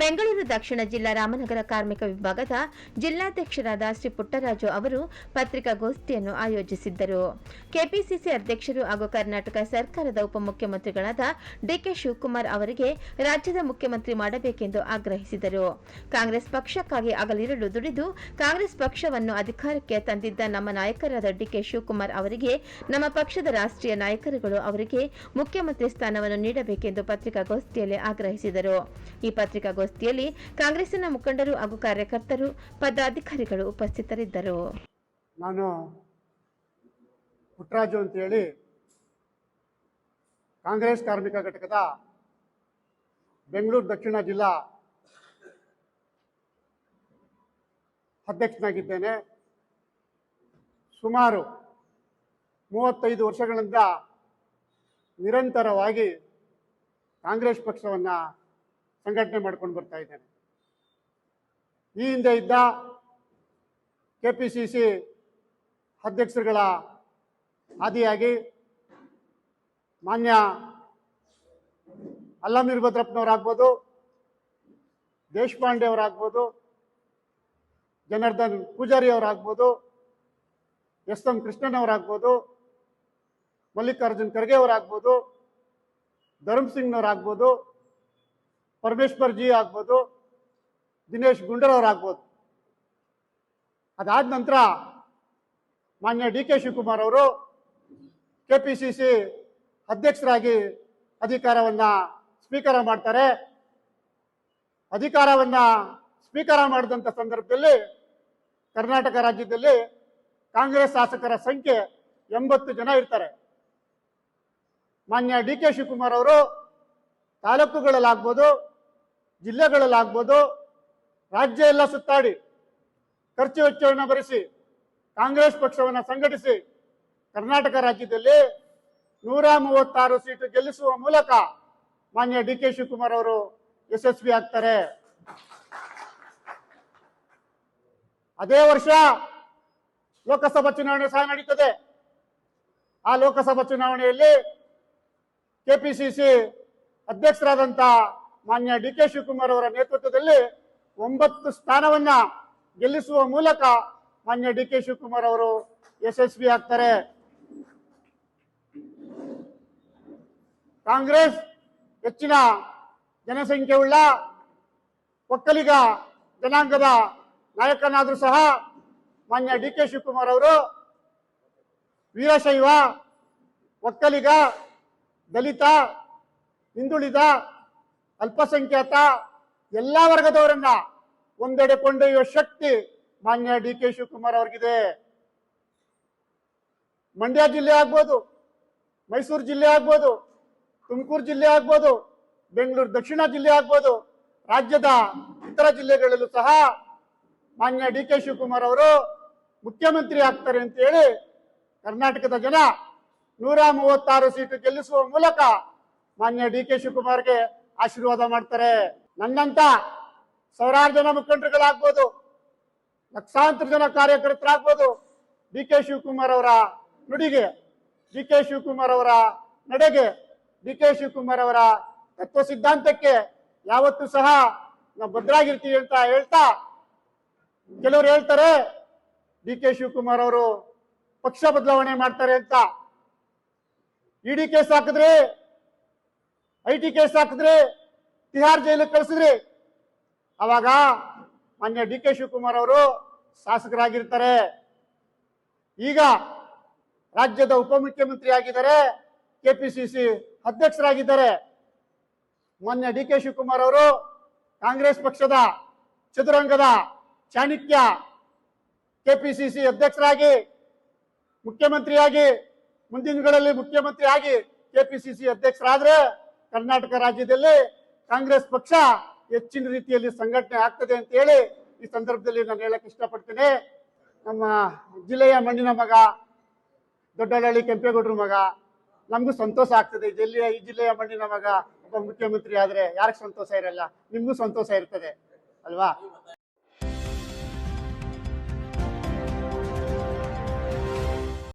ಬೆಂಗಳೂರು ದಕ್ಷಿಣ ಜಿಲ್ಲಾ ರಾಮನಗರ ಕಾರ್ಮಿಕ ವಿಭಾಗದ ಜಿಲ್ಲಾಧ್ಯಕ್ಷರಾದ ಶ್ರೀ ಪುಟ್ಟರಾಜು ಅವರು ಪತ್ರಿಕಾಗೋಷ್ಠಿಯನ್ನು ಆಯೋಜಿಸಿದ್ದರು. ಕೆಪಿಸಿಸಿ ಅಧ್ಯಕ್ಷರು ಹಾಗೂ ಕರ್ನಾಟಕ ಸರ್ಕಾರದ ಉಪಮುಖ್ಯಮಂತ್ರಿಗಳಾದ ಡಿಕೆ ಶಿವಕುಮಾರ್ ಅವರಿಗೆ ರಾಜ್ಯದ ಮುಖ್ಯಮಂತ್ರಿ ಮಾಡಬೇಕೆಂದು ಆಗ್ರಹಿಸಿದರು. ಕಾಂಗ್ರೆಸ್ ಪಕ್ಷಕ್ಕಾಗಿ ಅಗಲಿರಲು ದುಡಿದು ಕಾಂಗ್ರೆಸ್ ಪಕ್ಷವನ್ನು ಅಧಿಕಾರಕ್ಕೆ ತಂದಿದ್ದ ನಮ್ಮ ನಾಯಕರಾದ ಡಿಕೆ ಶಿವಕುಮಾರ್ ಅವರಿಗೆ, ನಮ್ಮ ಪಕ್ಷದ ರಾಷ್ಟ್ರೀಯ ನಾಯಕರುಗಳು ಅವರಿಗೆ ಮುಖ್ಯಮಂತ್ರಿ ಸ್ಥಾನವನ್ನು ನೀಡಬೇಕೆಂದು ಪತ್ರಿಕಾಗೋಷ್ಠಿಯಲ್ಲಿ ಆಗ್ರಹಿಸಿದರು. ಈ ಪತ್ರಿಕಾಗೋಷ್ಠಿಯಲ್ಲಿ ಕಾಂಗ್ರೆಸ್ಸಿನ ಮುಖಂಡರು ಹಾಗೂ ಕಾರ್ಯಕರ್ತರು, ಪದಾಧಿಕಾರಿಗಳು ಉಪಸ್ಥಿತರಿದ್ದರು. ನಾನು ಪುಟರಾಜು ಅಂತ ಹೇಳಿ ಕಾಂಗ್ರೆಸ್ ಕಾರ್ಮಿಕ ಘಟಕದ ಬೆಂಗಳೂರು ದಕ್ಷಿಣ ಜಿಲ್ಲಾ ಅಧ್ಯಕ್ಷನಾಗಿದ್ದೇನೆ. ಸುಮಾರು ಮೂವತ್ತೈದು ವರ್ಷಗಳಿಂದ ನಿರಂತರವಾಗಿ ಕಾಂಗ್ರೆಸ್ ಪಕ್ಷವನ್ನು ಸಂಘಟನೆ ಮಾಡ್ಕೊಂಡು ಬರ್ತಾ ಇದ್ದೇನೆ ಈ ಹಿಂದೆ ಇದ್ದ ಕೆ ಪಿ ಸಿ ಸಿ ಅಧ್ಯಕ್ಷರುಗಳ ಆದಿಯಾಗಿ ಮಾನ್ಯ ಅಲ್ಲಮೀರ್ ಭದ್ರಪ್ಪನವರಾಗ್ಬೋದು ದೇಶಪಾಂಡೆ ಅವರಾಗ್ಬೋದು ಜನಾರ್ದನ್ ಪೂಜಾರಿ ಅವರಾಗ್ಬೋದು ಎಸ್ ಎಂ ಕೃಷ್ಣನ್ ಅವರಾಗ್ಬೋದು ಮಲ್ಲಿಕಾರ್ಜುನ್ ಖರ್ಗೆ ಅವರಾಗ್ಬೋದು ಧರ್ಮ್ ಸಿಂಗ್ನವರಾಗ್ಬೋದು ಪರಮೇಶ್ವರ್ ಜಿ ಆಗ್ಬೋದು, ದಿನೇಶ್ ಗುಂಡೂರಾವ್ರಾಗ್ಬೋದು ಅದಾದ ನಂತರ ಮಾನ್ಯ ಡಿ ಕೆ ಶಿವಕುಮಾರ್ ಅವರು ಕೆ ಪಿ ಸಿ ಸಿ ಅಧ್ಯಕ್ಷರಾಗಿ ಅಧಿಕಾರವನ್ನ ಸ್ವೀಕಾರ ಮಾಡ್ತಾರೆ. ಅಧಿಕಾರವನ್ನ ಸ್ವೀಕಾರ ಮಾಡಿದಂಥ ಸಂದರ್ಭದಲ್ಲಿ ಕರ್ನಾಟಕ ರಾಜ್ಯದಲ್ಲಿ ಕಾಂಗ್ರೆಸ್ ಶಾಸಕರ ಸಂಖ್ಯೆ ಎಂಬತ್ತು ಜನ ಇರ್ತಾರೆ. ಮಾನ್ಯ ಡಿ ಕೆ ಶಿವಕುಮಾರ್ ಅವರು ತಾಲೂಕುಗಳಲ್ಲಾಗ್ಬೋದು, ಜಿಲ್ಲೆಗಳಲ್ಲಾಗ್ಬೋದು, ರಾಜ್ಯ ಎಲ್ಲ ಸುತ್ತಾಡಿ ಖರ್ಚು ವೆಚ್ಚವನ್ನು ಭರಿಸಿ, ಕಾಂಗ್ರೆಸ್ ಪಕ್ಷವನ್ನು ಸಂಘಟಿಸಿ ಕರ್ನಾಟಕ ರಾಜ್ಯದಲ್ಲಿ ನೂರ ಮೂವತ್ತಾರು ಸೀಟು ಗೆಲ್ಲಿಸುವ ಮೂಲಕ ಮಾನ್ಯ ಡಿ ಕೆ ಶಿವಕುಮಾರ್ ಅವರು ಯಶಸ್ವಿ ಆಗ್ತಾರೆ. ಅದೇ ವರ್ಷ ಲೋಕಸಭಾ ಚುನಾವಣೆ ಸಹ ನಡೀತದೆ. ಆ ಲೋಕಸಭಾ ಚುನಾವಣೆಯಲ್ಲಿ ಕೆಪಿಸಿಸಿ ಅಧ್ಯಕ್ಷರಾದಂತ ಮಾನ್ಯ ಡಿ ಕೆ ಶಿವಕುಮಾರ್ ಅವರ ನೇತೃತ್ವದಲ್ಲಿ ಒಂಬತ್ತು ಸ್ಥಾನವನ್ನ ಗೆಲ್ಲಿಸುವ ಮೂಲಕ ಮಾನ್ಯ ಡಿ ಕೆ ಶಿವಕುಮಾರ್ ಅವರು ಯಶಸ್ವಿ ಆಗ್ತಾರೆ. ಕಾಂಗ್ರೆಸ್ ಹೆಚ್ಚಿನ ಜನಸಂಖ್ಯೆ ಉಳ್ಳ ಒಕ್ಕಲಿಗ ಜನಾಂಗದ ನಾಯಕನಾದರೂ ಸಹ ಮಾನ್ಯ ಡಿ ಕೆ ಶಿವಕುಮಾರ್ ಅವರು ವೀರಶೈವ, ಒಕ್ಕಲಿಗ, ದಲಿತ ಹಿಂದುಳಿದ, ಅಲ್ಪಸಂಖ್ಯಾತ, ಎಲ್ಲ ವರ್ಗದವರನ್ನ ಒಂದೆಡೆ ಕೊಂಡೊಯ್ಯುವ ಶಕ್ತಿ ಮಾನ್ಯ ಡಿ ಕೆ ಶಿವಕುಮಾರ್ ಅವ್ರಿಗಿದೆ. ಮಂಡ್ಯ ಜಿಲ್ಲೆ ಆಗ್ಬೋದು, ಮೈಸೂರು ಜಿಲ್ಲೆ ಆಗ್ಬೋದು, ತುಮಕೂರು ಜಿಲ್ಲೆ ಆಗ್ಬೋದು, ಬೆಂಗಳೂರು ದಕ್ಷಿಣ ಜಿಲ್ಲೆ ಆಗ್ಬೋದು, ರಾಜ್ಯದ ಇತರ ಜಿಲ್ಲೆಗಳಲ್ಲೂ ಸಹ ಮಾನ್ಯ ಡಿ ಕೆ ಶಿವಕುಮಾರ್ ಅವರು ಮುಖ್ಯಮಂತ್ರಿ ಆಗ್ತಾರೆ ಅಂತ ಹೇಳಿ ಕರ್ನಾಟಕದ ಜನ ನೂರ ಮೂವತ್ತಾರು ಸೀಟು ಗೆಲ್ಲಿಸುವ ಮೂಲಕ ಮಾನ್ಯ ಡಿ ಕೆ ಶಿವಕುಮಾರ್ಗೆ ಆಶೀರ್ವಾದ ಮಾಡ್ತಾರೆ. ನನ್ನಂತ ಸಾವಿರಾರು ಜನ ಮುಖಂಡರುಗಳಾಗ್ಬೋದು, ಲಕ್ಷಾಂತರ ಜನ ಕಾರ್ಯಕರ್ತರಾಗ್ಬೋದು, ಡಿ ಕೆ ಶಿವಕುಮಾರ್ ಅವರ ನುಡಿಗೆ, ಡಿ ಕೆ ಶಿವಕುಮಾರ್ ಅವರ ನಡೆಗೆ, ಡಿ ಕೆ ಶಿವಕುಮಾರ್ ಅವರ ತತ್ವ ಸಿದ್ಧಾಂತಕ್ಕೆ ಯಾವತ್ತೂ ಸಹ ನಾವು ಭದ್ರಾಗಿರ್ತೀವಿ ಅಂತ ಹೇಳ್ತಾ ಕೆಲವರು ಹೇಳ್ತಾರೆ, ಡಿ ಕೆ ಶಿವಕುಮಾರ್ ಅವರು ಪಕ್ಷ ಬದಲಾವಣೆ ಮಾಡ್ತಾರೆ ಅಂತ. ಇಡಿ ಕೇಸ್ ಹಾಕಿದ್ರಿ ಐ ಟಿ ಕೇಸ್ ಹಾಕಿದ್ರಿ ತಿಹಾರ್ ಜೈಲಿಗೆ ಕಳಿಸಿದ್ರಿ. ಅವಾಗ ಮಾನ್ಯ ಡಿ ಕೆ ಶಿವಕುಮಾರ್ ಅವರು ಶಾಸಕರಾಗಿರ್ತಾರೆ. ಈಗ ರಾಜ್ಯದ ಉಪಮುಖ್ಯಮಂತ್ರಿ ಆಗಿದ್ದಾರೆ, ಕೆಪಿಸಿಸಿ ಅಧ್ಯಕ್ಷರಾಗಿದ್ದಾರೆ. ಮಾನ್ಯ ಡಿ ಕೆ ಶಿವಕುಮಾರ್ ಅವರು ಕಾಂಗ್ರೆಸ್ ಪಕ್ಷದ ಚದುರಂಗದ ಚಾಣಕ್ಯ ಕೆಪಿಸಿಸಿ ಅಧ್ಯಕ್ಷರಾಗಿ, ಮುಖ್ಯಮಂತ್ರಿಯಾಗಿ, ಮುಂದಿನಗಳಲ್ಲಿ ದಿನಗಳಲ್ಲಿ ಮುಖ್ಯಮಂತ್ರಿ ಆಗಿ ಸಿ ಅಧ್ಯಕ್ಷರಾದ್ರೆ ಕರ್ನಾಟಕ ರಾಜ್ಯದಲ್ಲಿ ಕಾಂಗ್ರೆಸ್ ಪಕ್ಷ ಹೆಚ್ಚಿನ ರೀತಿಯಲ್ಲಿ ಸಂಘಟನೆ ಆಗ್ತದೆ ಅಂತ ಹೇಳಿ ಈ ಸಂದರ್ಭದಲ್ಲಿ ನಾನು ಹೇಳಕ್ ಇಷ್ಟಪಡ್ತೇನೆ. ನಮ್ಮ ಜಿಲ್ಲೆಯ ಮಣ್ಣಿನ ಮಗ, ದೊಡ್ಡಹಳ್ಳಿ ಕೆಂಪೇಗೌಡರ ಮಗ, ನಮಗೂ ಸಂತೋಷ ಆಗ್ತದೆ. ಜಿಲ್ಲೆಯ, ಈ ಜಿಲ್ಲೆಯ ಮಣ್ಣಿನ ಮಗ ಒಬ್ಬ ಮುಖ್ಯಮಂತ್ರಿ ಆದ್ರೆ ಯಾರಿಗೆ ಸಂತೋಷ ಇರಲ್ಲ? ನಿಮಗೂ ಸಂತೋಷ ಇರ್ತದೆ, ಅಲ್ವಾ?